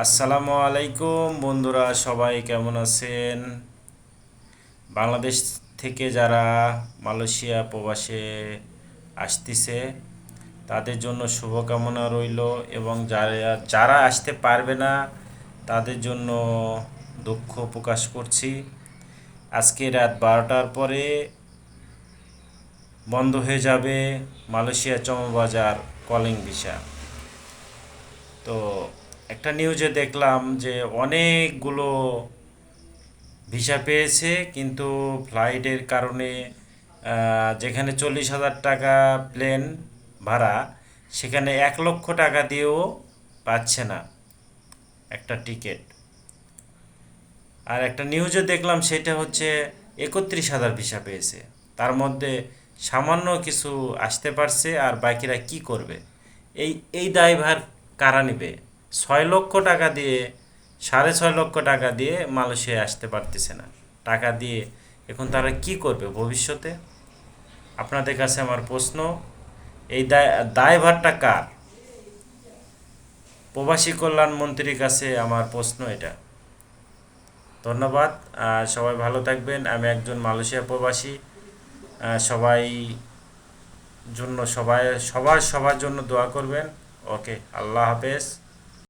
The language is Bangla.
আসসালামু আলাইকুম বন্ধুরা, সবাই কেমন আছেন? বাংলাদেশ থেকে যারা মালয়েশিয়া প্রবাসে আসতেছে, তাদের জন্য শুভকামনা রইল এবং যারা যারা আসতে পারবে না, তাদের জন্য দুঃখ প্রকাশ করছি। আজকে রাত বারোটার পরে বন্ধ হয়ে যাবে মালয়েশিয়া চমবাজার কলিং ভিসা। তো একটা নিউজে দেখলাম যে অনেকগুলো ভিসা পেয়েছে, কিন্তু ফ্লাইটের কারণে যেখানে চল্লিশ হাজার টাকা প্লেন ভাড়া, সেখানে এক লক্ষ টাকা দিয়েও পাচ্ছে না একটা টিকিট আর একটা নিউজে দেখলাম সেটা হচ্ছে একত্রিশ হাজার ভিসা পেয়েছে। তার মধ্যে সামান্য কিছু আসতে পারছে, আর বাকিরা কি করবে? এই এই দায়ভার কারা নেবে? ছয় লক্ষ টাকা দিয়ে, সাড়ে ছয় লক্ষ টাকা দিয়ে মালয়েশিয়ায় আসতে পারতেছে না। টাকা দিয়ে এখন তারা কি করবে ভবিষ্যতে? আপনাদের কাছে আমার প্রশ্ন, এই দায়, দায়ভারটা কার? প্রবাসী কল্যাণ মন্ত্রীর কাছে আমার প্রশ্ন এটা। ধন্যবাদ সবাই ভালো থাকবেন। আমি একজন মালয়েশিয়া প্রবাসী সবাই জন্য, সবাই, সবার সবার জন্য দোয়া করবেন। ওকে, আল্লাহ হাফেজ।